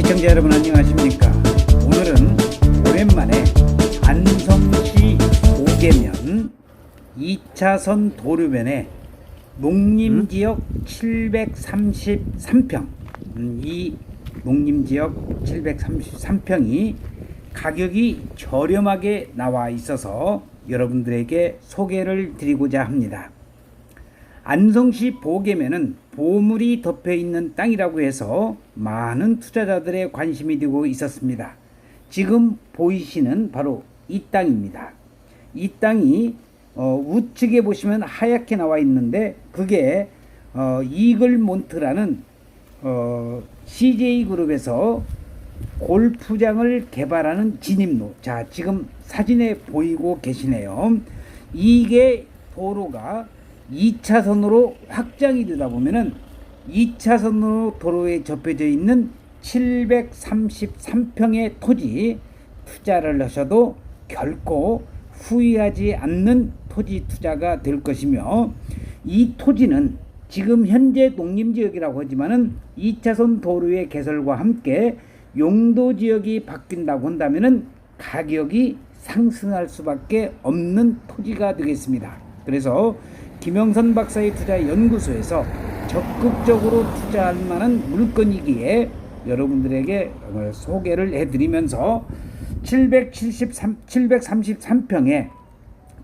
시청자 여러분 안녕하십니까? 오늘은 오랜만에 안성시 오계면 2차선 도로변에 농림지역 733평. 음, 이 농림지역 733평이 가격이 저렴하게 나와 있어서 여러분들에게 소개를 드리고자 합니다. 안성시 보계면은 보물이 덮여 있는 땅이라고 해서 많은 투자자들의 관심이 되고 있었습니다. 지금 보이시는 바로 이 땅입니다. 이 땅이 어, 우측에 보시면 하얗게 나와 있는데 그게 어, 이글몬트라는 어, CJ 그룹에서 골프장을 개발하는 진입로. 자, 지금 사진에 보이고 계시네요. 이게 도로가 2차선으로 확장이 되다 보면은 2차선으로 도로에 접해져 있는 733평의 토지 투자를 하셔도 결코 후회하지 않는 토지 투자가 될 것이며 이 토지는 지금 현재 농림지역이라고 하지만은 2차선 도로의 개설과 함께 용도 지역이 바뀐다고 한다면은 가격이 상승할 수밖에 없는 토지가 되겠습니다. 그래서 김영선 박사의 투자 연구소에서 적극적으로 투자할 만한 물건이기에 여러분들에게 소개를 해드리면서 773 733평에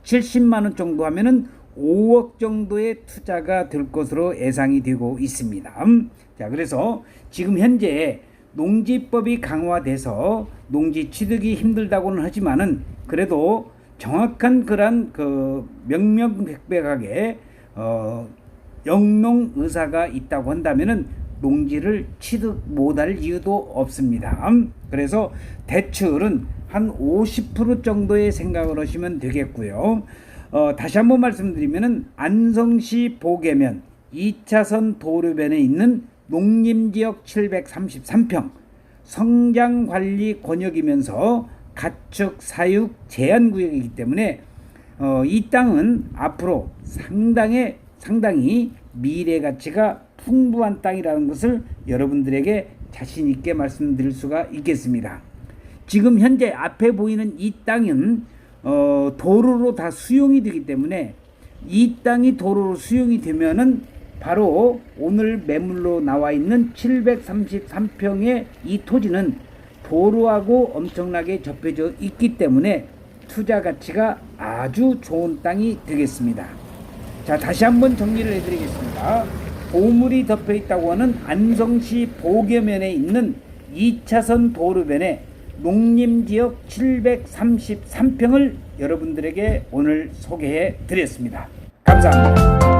70만 원 정도 하면은 5억 정도의 투자가 될 것으로 예상이 되고 있습니다. 음, 자, 그래서 지금 현재 농지법이 강화돼서 농지 취득이 힘들다고는 하지만은 그래도 정확한 그런 그 명명백백하게 어 영농 의사가 있다고 한다면은 농지를 취득 못할 이유도 없습니다. 음, 그래서 대출은 한 50% 정도의 생각을 하시면 되겠고요. 어, 다시 한번 말씀드리면은 안성시 보계면 2차선 도로변에 있는 농림지역 733평 성장관리 권역이면서 가축 사육 제한 구역이기 때문에 어, 이 땅은 앞으로 상당히 상당히 미래 가치가 풍부한 땅이라는 것을 여러분들에게 자신 있게 말씀드릴 수가 있겠습니다. 지금 현재 앞에 보이는 이 땅은 어, 도로로 다 수용이 되기 때문에 이 땅이 도로로 수용이 되면은 바로 오늘 매물로 나와 있는 733평의 이 토지는 도로하고 엄청나게 접해져 있기 때문에 투자 가치가 아주 좋은 땅이 되겠습니다. 자, 다시 한번 정리를 해드리겠습니다. 보물이 덮여 있다고 하는 안성시 보계면에 있는 2차선 도로변에 농림지역 733평을 여러분들에게 오늘 소개해 드렸습니다. 감사합니다.